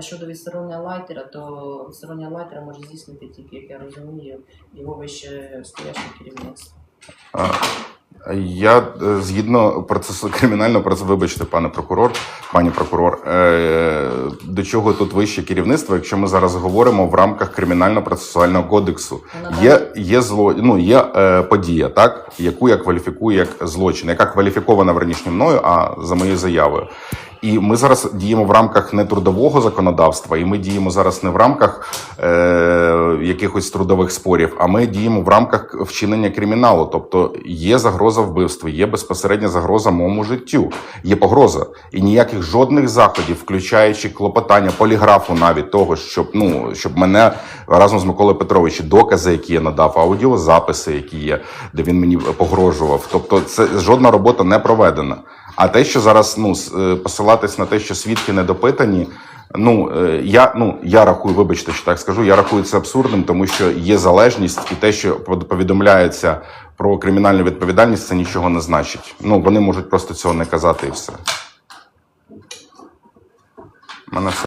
А щодо відсторонення лайтера, то відсторонення лайтера може здійснити тільки, як я розумію, його вище стояще керівництво. Я е, згідно процесу кримінального процесу, вибачте, пане прокурор, пані прокурор, е, до чого тут вище керівництво, якщо ми зараз говоримо в рамках кримінально-процесуального кодексу. Ну, Є, є зло, ну є е, подія, так яку я кваліфікую як злочин, яка кваліфікована верніше мною, а за моєю заявою. І ми зараз діємо в рамках не трудового законодавства, і ми діємо зараз не в рамках е, якихось трудових спорів, а ми діємо в рамках вчинення криміналу. Тобто є загроза вбивства, є безпосередня загроза моєму життю, є погроза. І ніяких жодних заходів, включаючи клопотання поліграфу, навіть того, щоб ну щоб мене разом з Миколою Петровичем, докази, які я надав, аудіозаписи, які є, де він мені погрожував. Тобто, це жодна робота не проведена. А те, що зараз ну е, посилатись на те, що свідки не допитані. Ну е, я ну я рахую, вибачте, що так скажу. Я рахую це абсурдним, тому що є залежність, і те, що повідомляється про кримінальну відповідальність, це нічого не значить. Ну вони можуть просто цього не казати, і все. Мене все.